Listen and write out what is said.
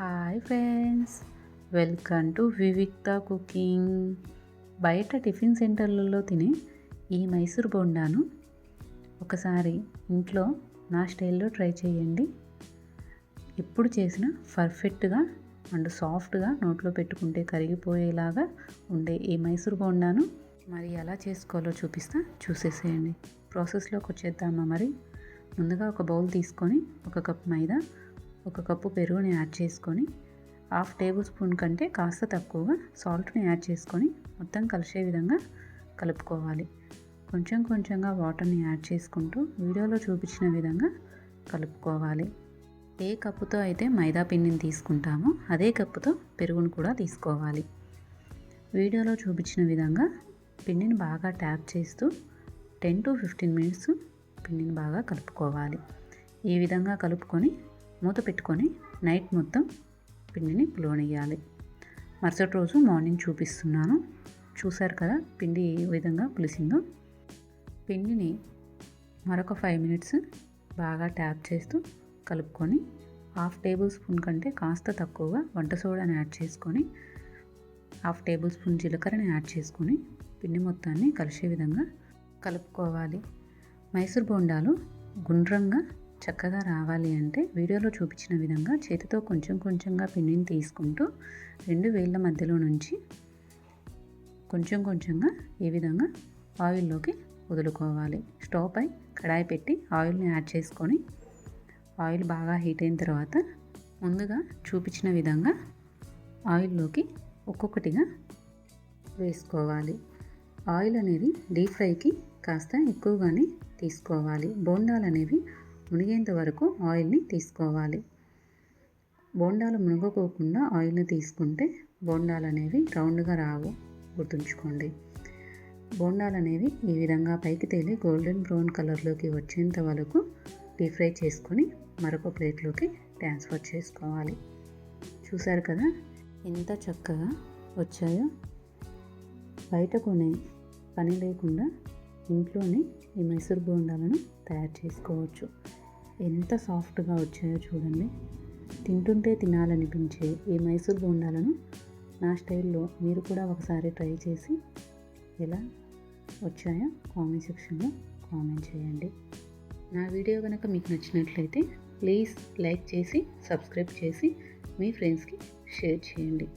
Hi friends welcome to Vivikta cooking బయట tiffin సెంటర్లలో తినే ఈ మైసూర్ బోండాను ఒకసారి ఇంట్లో నా స్టైల్లో ట్రై చేయండి. ఎప్పుడు చేసినా పర్ఫెక్ట్గా అండ్ సాఫ్ట్గా నోట్లో పెట్టుకుంటే కరిగిపోయేలాగా ఉండే ఈ మైసూర్ బోండాను మరి ఎలా చేసుకోవాలో చూపిస్తా చూసేసేయండి. ప్రాసెస్లోకి వచ్చేద్దామా మరి? ముందుగా ఒక బౌల్ తీసుకొని ఒక కప్ మైదా ఒక కప్పు పెరుగుని యాడ్ చేసుకొని హాఫ్ టేబుల్ స్పూన్ కంటే కాస్త తక్కువగా సాల్ట్ని యాడ్ చేసుకొని మొత్తం కలిసే విధంగా కలుపుకోవాలి. కొంచెం కొంచెంగా వాటర్ని యాడ్ చేసుకుంటూ వీడియోలో చూపించిన విధంగా కలుపుకోవాలి. ఏ కప్పుతో అయితే మైదా పిండిని తీసుకుంటామో అదే కప్పుతో పెరుగును కూడా తీసుకోవాలి. వీడియోలో చూపించిన విధంగా పిండిని బాగా ట్యాప్ చేస్తూ టెన్ టు ఫిఫ్టీన్ మినిట్స్ పిండిని బాగా కలుపుకోవాలి. ఈ విధంగా కలుపుకొని మూత పెట్టుకొని నైట్ మొత్తం పిండిని పులవనియాలి మరుసటి రోజు మార్నింగ్ చూపిస్తున్నాను. చూశారు కదా పిండి ఏ విధంగా పులిసిందో. పిండిని మరొక ఫైవ్ మినిట్స్ బాగా ట్యాప్ చేస్తూ కలుపుకొని హాఫ్ టేబుల్ స్పూన్ కంటే కాస్త తక్కువగా వంట సోడాని యాడ్ చేసుకొని హాఫ్ టేబుల్ స్పూన్ జీలకర్రని యాడ్ చేసుకొని పిండి మొత్తాన్ని కలిసే విధంగా కలుపుకోవాలి. మైసూర్ బోండాలు గుండ్రంగా చక్కగా రావాలి అంటే వీడియోలో చూపించిన విధంగా చేతితో కొంచెం కొంచెంగా పిండిని తీసుకుంటూ రెండు వేళ్ళ మధ్యలో నుంచి కొంచెం కొంచెంగా ఈ విధంగా ఆయిల్లోకి వదులుకోవాలి. స్టవ్ పై కడాయి పెట్టి ఆయిల్ని యాడ్ చేసుకొని ఆయిల్ బాగా హీట్ అయిన తర్వాత ముందుగా చూపించిన విధంగా ఆయిల్లోకి ఒక్కొక్కటిగా వేసుకోవాలి. ఆయిల్ అనేది డీప్ ఫ్రైకి కాస్త ఎక్కువగానే తీసుకోవాలి. బోండాలు అనేవి మునిగేంత వరకు ఆయిల్ని తీసుకోవాలి. బోండాలు మునగకోకుండా ఆయిల్ని తీసుకుంటే బోండాలు అనేవి రౌండ్గా రావు. గుర్తుంచుకోండి. బోండాలు అనేవి ఈ విధంగా పైకి తేలి గోల్డెన్ బ్రౌన్ కలర్లోకి వచ్చేంత వరకు డీప్ ఫ్రై చేసుకొని మరొక ప్లేట్లోకి ట్రాన్స్ఫర్ చేసుకోవాలి. చూసారు కదా? ఎంత చక్కగా వచ్చాయో? బయట కొనే పని లేకుండా ఇంట్లోనే ఈ మైసూర్ బోండాలను తయారు చేసుకోవచ్చు. ఎంత సాఫ్ట్గా వచ్చాయో చూడండి. తింటుంటే తినాలనిపించే ఈ మైసూర్ బోండాలను నా స్టైల్లో మీరు కూడా ఒకసారి ట్రై చేసి ఎలా వచ్చాయో కామెంట్ సెక్షన్లో కామెంట్ చేయండి. నా వీడియో కనుక మీకు నచ్చినట్లయితే ప్లీజ్ లైక్ చేసి సబ్స్క్రైబ్ చేసి మీ ఫ్రెండ్స్కి షేర్ చేయండి.